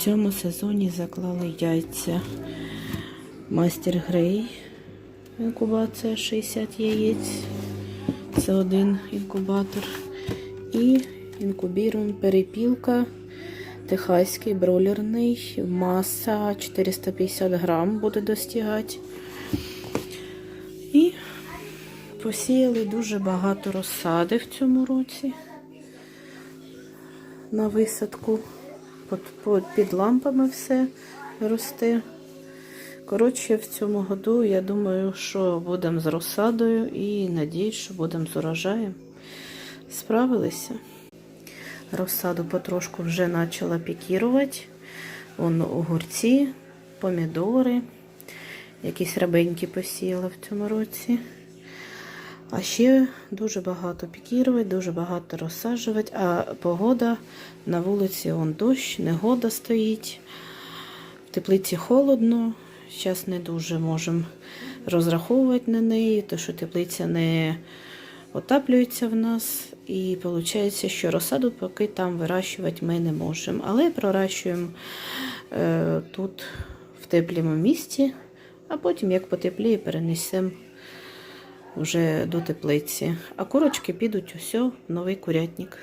цьому сезоні заклали яйця. Мастер Грей. Інкубація 60 яєць. Це один інкубатор. І інкубірум перепілка. Техаський бройлерний. Маса 450 грам буде достигати. І посіяли дуже багато розсади в цьому році на висадку. Під, лампами все росте. Коротше, в цьому году я думаю, що будемо з розсадою і надіюсь, що будемо з урожаєм. Справилися. Розсаду потрошку вже почала пікірувати. Вон огурці, помідори, якісь рабенькі посіяла в цьому році. А ще дуже багато пікірувати, дуже багато розсаджувати, а погода на вулиці он дощ, негода стоїть. В теплиці холодно. Зараз не дуже можемо розраховувати на неї, тому що теплиця не отаплюється в нас. І виходить, що розсаду поки там вирощувати ми не можемо. Але пророщуємо е, тут в теплому місці, а потім, як потепліє, перенесемо вже до теплиці. А курочки підуть усе в новий курятник.